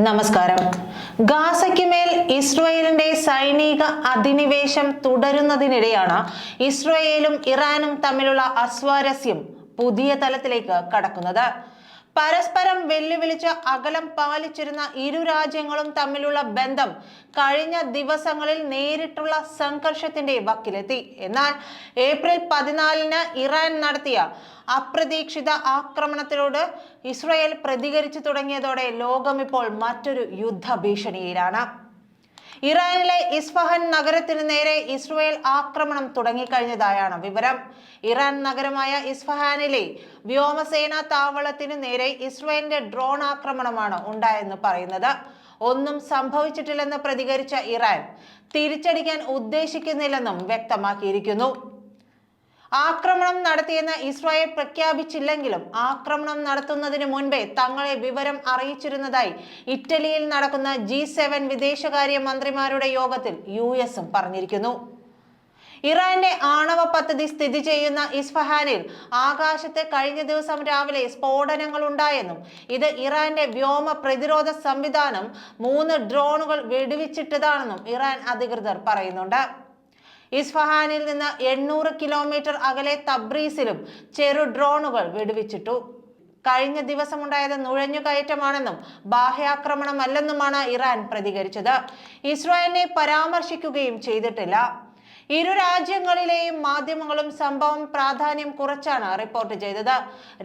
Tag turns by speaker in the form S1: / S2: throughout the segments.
S1: നമസ്കാരം. ഗാസയ്ക്കുമേൽ ഇസ്രയേലിന്റെ സൈനിക അധിനിവേശം തുടരുന്നതിനിടെയാണ് ഇസ്രയേലും ഇറാനും തമ്മിലുള്ള അസ്വാരസ്യം പുതിയ തലത്തിലേക്ക് കടക്കുന്നത്. പരസ്പരം വെല്ലുവിളിച്ച് അകലം പാലിച്ചിരുന്ന ഇരു രാജ്യങ്ങളും തമ്മിലുള്ള ബന്ധം കഴിഞ്ഞ ദിവസങ്ങളിൽ നേരിട്ടുള്ള സംഘർഷത്തിന്റെ വക്കിലെത്തി. എന്നാൽ ഏപ്രിൽ പതിനാലിന് ഇറാൻ നടത്തിയ അപ്രതീക്ഷിത ആക്രമണത്തിനോട് ഇസ്രയേൽ പ്രതികരിച്ചു തുടങ്ങിയതോടെ ലോകം ഇപ്പോൾ മറ്റൊരു യുദ്ധ ഭീഷണിയിലാണ്. ഇറാനിലെ ഇസ്ഫഹൻ നഗരത്തിന് നേരെ ഇസ്രയേൽ ആക്രമണം തുടങ്ങിക്കഴിഞ്ഞതായാണ് വിവരം. ഇറാൻ നഗരമായ ഇസ്ഫഹാനിലെ വ്യോമസേനാ താവളത്തിന് നേരെ ഇസ്രയേലിന്റെ ഡ്രോൺ ആക്രമണമാണ് ഉണ്ടായെന്ന് പറയുന്നത്. ഒന്നും സംഭവിച്ചിട്ടില്ലെന്ന് പ്രതികരിച്ച ഇറാൻ തിരിച്ചടിക്കാൻ ഉദ്ദേശിക്കുന്നില്ലെന്നും വ്യക്തമാക്കിയിരിക്കുന്നു. ആക്രമണം നടത്തിയെന്ന് ഇസ്രായേൽ പ്രഖ്യാപിച്ചില്ലെങ്കിലും ആക്രമണം നടത്തുന്നതിന് മുൻപേ തങ്ങളെ വിവരം അറിയിച്ചിരുന്നതായി ഇറ്റലിയിൽ നടക്കുന്ന ജി സെവൻ വിദേശകാര്യ മന്ത്രിമാരുടെ യോഗത്തിൽ യു എസും പറഞ്ഞിരിക്കുന്നു. ഇറാന്റെ ആണവ പദ്ധതി സ്ഥിതി ചെയ്യുന്ന ഇസ്ഫഹാനിൽ ആകാശത്ത് കഴിഞ്ഞ ദിവസം രാവിലെ സ്ഫോടനങ്ങൾ ഉണ്ടായെന്നും ഇത് ഇറാന്റെ വ്യോമ പ്രതിരോധ സംവിധാനം മൂന്ന് ഡ്രോണുകൾ വെടിവെച്ചിട്ടതാണെന്നും ഇറാൻ അധികൃതർ പറയുന്നുണ്ട്. ഇസ്ഫഹാനിൽ നിന്ന് എണ്ണൂറ് കിലോമീറ്റർ അകലെ തബ്രീസിലും ചെറു ഡ്രോണുകൾ വെടിവെച്ചിട്ടു. കഴിഞ്ഞ ദിവസമുണ്ടായത് നുഴഞ്ഞുകയറ്റമാണെന്നും ബാഹ്യാക്രമണമല്ലെന്നുമാണ് ഇറാൻ പ്രതികരിച്ചത്. ഇസ്രായേലിനെ പരാമർശിക്കുകയും ചെയ്തിട്ടില്ല. ഇരു രാജ്യങ്ങളിലെയും മാധ്യമങ്ങളും സംഭവം പ്രാധാന്യം കുറച്ചാണ് റിപ്പോർട്ട് ചെയ്തത്.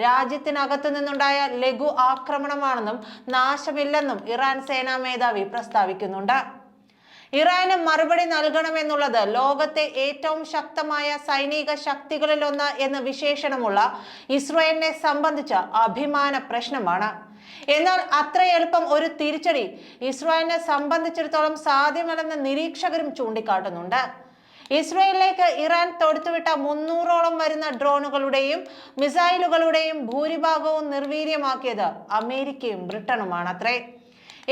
S1: രാജ്യത്തിനകത്തു നിന്നുണ്ടായ ലഘു ആക്രമണമാണെന്നും നാശമില്ലെന്നും ഇറാൻ സേനാ മേധാവി പ്രസ്താവിക്കുന്നുണ്ട്. ഇറാന് മറുപടി നൽകണമെന്നുള്ളത് ലോകത്തെ ഏറ്റവും ശക്തമായ സൈനിക ശക്തികളിലൊന്ന് എന്ന വിശേഷണമുള്ള ഇസ്രയേലിനെ സംബന്ധിച്ച അഭിമാന പ്രശ്നമാണ്. എന്നാൽ അത്ര എളുപ്പം ഒരു തിരിച്ചടി ഇസ്രായേലിനെ സംബന്ധിച്ചിടത്തോളം സാധ്യമല്ലെന്ന് നിരീക്ഷകരും ചൂണ്ടിക്കാട്ടുന്നുണ്ട്. ഇസ്രയേലിലേക്ക് ഇറാൻ തൊടുത്തുവിട്ട മുന്നൂറോളം വരുന്ന ഡ്രോണുകളുടെയും മിസൈലുകളുടെയും ഭൂരിഭാഗവും നിർവീര്യമാക്കിയത് അമേരിക്കയും ബ്രിട്ടനുമാണ് അത്രേ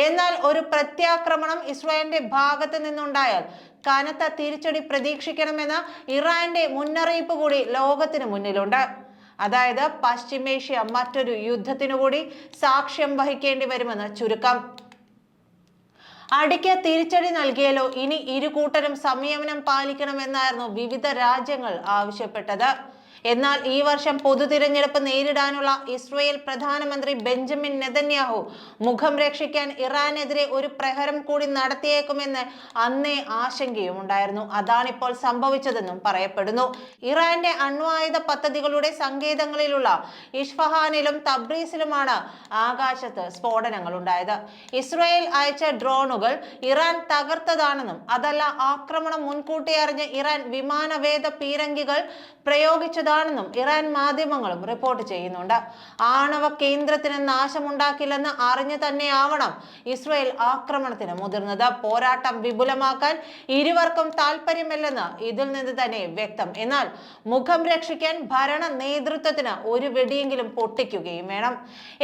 S1: എന്നാൽ ഒരു പ്രത്യാക്രമണം ഇസ്രായേലിന്റെ ഭാഗത്ത് നിന്നുണ്ടായാൽ കനത്ത തിരിച്ചടി പ്രതീക്ഷിക്കണമെന്ന ഇറാന്റെ മുന്നറിയിപ്പ് കൂടി ലോകത്തിന് മുന്നിലുണ്ട്. അതായത് പശ്ചിമേഷ്യ മറ്റൊരു യുദ്ധത്തിനു കൂടി സാക്ഷ്യം വഹിക്കേണ്ടി വരുമെന്ന് ചുരുക്കം. അടിക്ക് തിരിച്ചടി നൽകിയാലോ ഇനി ഇരുകൂട്ടരും സംയമനം പാലിക്കണമെന്നായിരുന്നു വിവിധ രാജ്യങ്ങൾ ആവശ്യപ്പെട്ടത്. എന്നാൽ ഈ വർഷം പൊതു തിരഞ്ഞെടുപ്പ് നേരിടാനുള്ള ഇസ്രയേൽ പ്രധാനമന്ത്രി ബെഞ്ചമിൻ നെതന്യാഹു മുഖം രക്ഷിക്കാൻ ഇറാനെതിരെ ഒരു പ്രഹരം കൂടി നടത്തിയേക്കുമെന്ന് അന്നേ ആശങ്കയും ഉണ്ടായിരുന്നു അതാണിപ്പോൾ സംഭവിച്ചതെന്നും പറയപ്പെടുന്നു. ഇറാന്റെ അണ്വായുധ പദ്ധതികളുടെ സങ്കേതങ്ങളിലുള്ള ഇഷ്ഫഹാനിലും തബ്രീസിലുമാണ് ആകാശത്ത് സ്ഫോടനങ്ങൾ ഉണ്ടായത് ഇസ്രയേൽ അയച്ച ഡ്രോണുകൾ ഇറാൻ തകർത്തതാണെന്നും അതല്ല ആക്രമണം മുൻകൂട്ടി അറിഞ്ഞ് ഇറാൻ വിമാനവേദ പീരങ്കികൾ പ്രയോഗിച്ചതാണെന്നും ഇറാൻ മാധ്യമങ്ങളും റിപ്പോർട്ട് ചെയ്യുന്നുണ്ട്. ആണവ കേന്ദ്രത്തിന് നാശമുണ്ടാക്കില്ലെന്ന് അറിഞ്ഞു തന്നെയാവണം ഇസ്രയേൽ ആക്രമണത്തിന് മുതിർന്നത്. പോരാട്ടം വിപുലമാക്കാൻ ഇരുവർക്കും താല്പര്യമില്ലെന്ന് ഇതിൽ നിന്ന് തന്നെ വ്യക്തം. എന്നാൽ മുഖം രക്ഷിക്കാൻ ഭരണ നേതൃത്വത്തിന് ഒരു വെടിയെങ്കിലും പൊട്ടിക്കുകയും വേണം.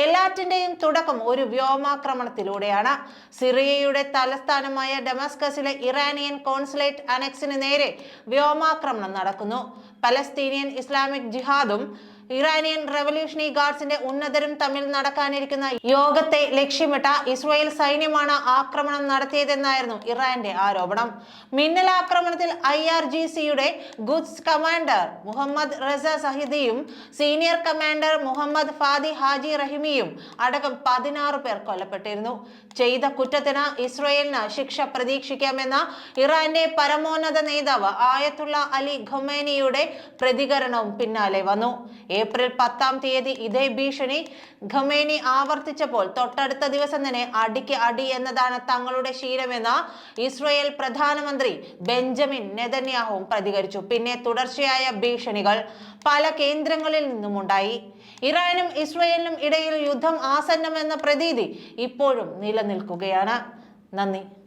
S1: എല്ലാറ്റിന്റെയും തുടക്കം ഒരു വ്യോമാക്രമണത്തിലൂടെയാണ്. സിറിയയുടെ തലസ്ഥാനമായ ഡെമസ്കസിലെ ഇറാനിയൻ കോൺസുലേറ്റ് അനക്സിന് നേരെ വ്യോമാക്രമണം നടക്കുന്നു. പലസ്തീനിയൻ ഇസ്ലാമിക് ജിഹാദും ഇറാനിയൻ റവല്യൂഷണറി ഗാർഡ്സിന്റെ ഉന്നതരും തമ്മിൽ നടക്കാനിരിക്കുന്ന യോഗത്തെ ലക്ഷ്യമിട്ട ഇസ്രായേൽ സൈന്യമാണ് ആക്രമണം നടത്തിയതെന്നായിരുന്നു ഇറാന്റെ ആരോപണം. മിന്നൽ ആക്രമണത്തിൽ ഐ ആർ ജി സിയുടെ Quds commander Mohammad Reza സഹിദിയും senior commander Mohammad Fadi Haji റഹിമിയും അടക്കം പതിനാറ് പേർ കൊല്ലപ്പെട്ടിരുന്നു. ചെയ്ത കുറ്റത്തിന് ഇസ്രയേലിന് ശിക്ഷ പ്രതീക്ഷിക്കാമെന്ന ഇറാന്റെ പരമോന്നത നേതാവ് ആയത്തുള്ള അലി ഖൊമേനിയുടെ പ്രതികരണവും പിന്നാലെ വന്നു. ഏപ്രിൽ പത്താം തീയതി ഇതേ ഭീഷണി ഖമേനി ആവർത്തിച്ചപ്പോൾ തൊട്ടടുത്ത ദിവസം തന്നെ അടിക്ക് അടി എന്നതാണ് തങ്ങളുടെ ശീലമെന്ന് ഇസ്രയേൽ പ്രധാനമന്ത്രി ബെഞ്ചമിൻ നെതന്യാഹുവും പ്രതികരിച്ചു. പിന്നെ തുടർച്ചയായ ഭീഷണികൾ പല കേന്ദ്രങ്ങളിൽ നിന്നുമുണ്ടായി. ഇറാനും ഇസ്രയേലിനും ഇടയിൽ യുദ്ധം ആസന്നമെന്ന പ്രതീതി ഇപ്പോഴും നിലനിൽക്കുകയാണ് നന്ദി.